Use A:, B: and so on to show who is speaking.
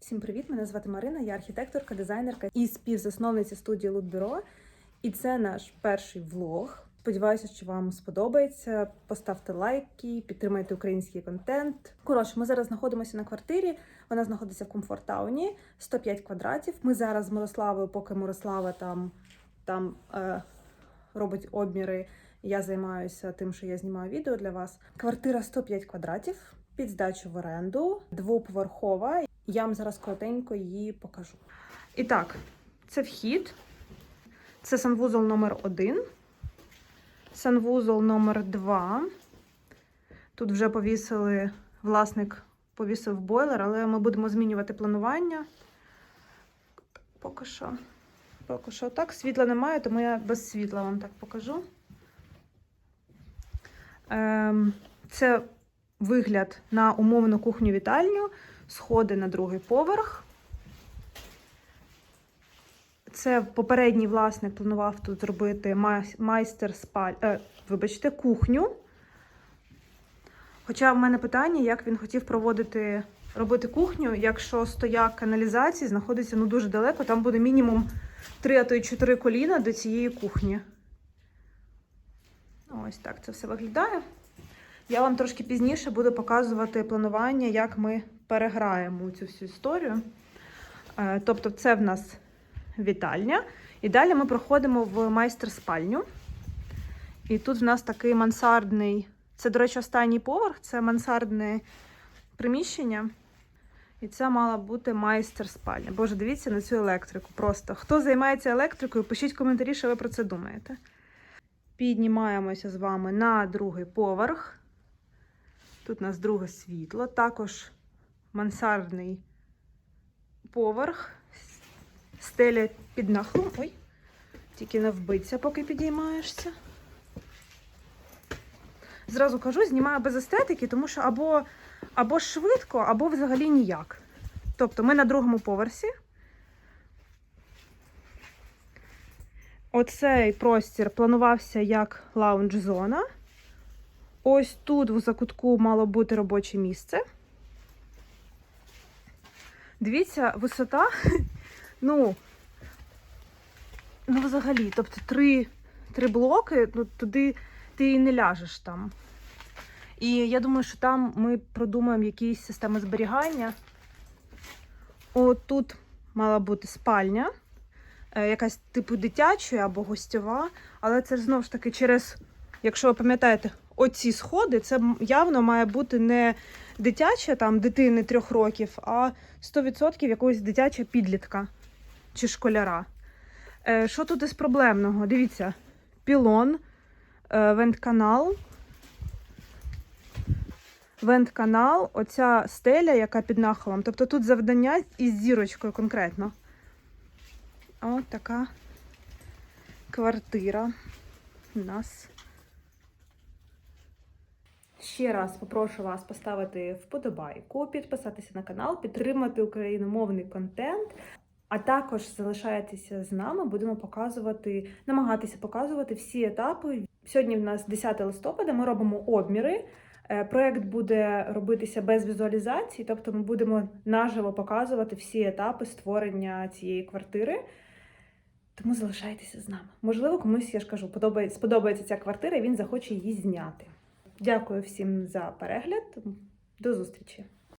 A: Всім привіт! Мене звати Марина, я архітекторка, дизайнерка і співзасновниця студії Лутбюро. І це наш перший влог. Сподіваюся, що вам сподобається. Поставте лайки, підтримайте український контент. Коротше, ми зараз знаходимося на квартирі. Вона знаходиться в комфорт-тауні, 105 квадратів. Ми зараз з Мирославою, поки Мирослава там, там е, робить обміри. Я займаюся тим, що я знімаю відео для вас. Квартира 105 квадратів під здачу в оренду, двоповерхова. Я вам зараз коротенько її покажу. І так, це вхід. Це санвузол номер 1 санвузол номер 2 Тут вже повісили, власник повісив бойлер, але ми будемо змінювати планування. Поки що. Поки що так. Світла немає, тому я без світла вам так покажу. Ем, це вигляд на умовну кухню-вітальню, сходи на другий поверх. Це попередній власник планував тут зробити майстер спаль... Е, вибачте, кухню. Хоча в мене питання, як він хотів проводити, робити кухню, якщо стояк каналізації знаходиться ну, дуже далеко, там буде мінімум 3, а то й 4 коліна до цієї кухні. Ось так це все виглядає. Я вам трошки пізніше буду показувати планування, як ми переграємо цю всю історію. Е, Тобто, це в нас вітальня. І далі ми проходимо в майстер-спальню. І тут в нас такий мансардний. Це, до речі, останній поверх, це мансардне приміщення. І це мала бути майстер-спальня. Боже, дивіться на цю електрику. Просто хто займається електрикою, пишіть коментарі, що ви про це думаєте. Піднімаємося з вами на другий поверх. Тут у нас друге світло, також мансардний поверх. Стеля під нахилом. Ой, тільки не вбиться, поки підіймаєшся. Зразу кажу, знімаю без естетики, тому що або, або швидко, або взагалі ніяк. Тобто ми на другому поверсі. Оцей простір планувався як лаунж-зона. Ось тут в закутку мало бути робоче місце. Дивіться, висота, ну, ну взагалі, тобто три, три блоки, ну туди ти і не ляжеш там. І я думаю, що там ми продумаємо якісь системи зберігання. От тут мала бути спальня, е, якась типу дитячої або гостьова, але це знову ж таки через, якщо ви пам'ятаєте, оці сходи, це явно має бути не дитяча там дитини трьох років, а 100% якогось дитяча підлітка чи школяра. Е, Що тут із проблемного? Дивіться, пілон, е, вентканал. Вентканал, оця стеля, яка під нахилом. Тобто тут завдання із зірочкою конкретно. От така квартира у нас. Ще раз попрошу вас поставити вподобайку, підписатися на канал, підтримати україномовний контент. А також залишайтеся з нами, будемо показувати, намагатися показувати всі етапи. Сьогодні в нас 10 листопада, ми робимо обміри. Е, Проект буде робитися без візуалізації, тобто ми будемо наживо показувати всі етапи створення цієї квартири. Тому залишайтеся з нами. Можливо, комусь, я ж кажу, подобається, сподобається ця квартира, і він захоче її зняти. Дякую всім за перегляд. До зустрічі!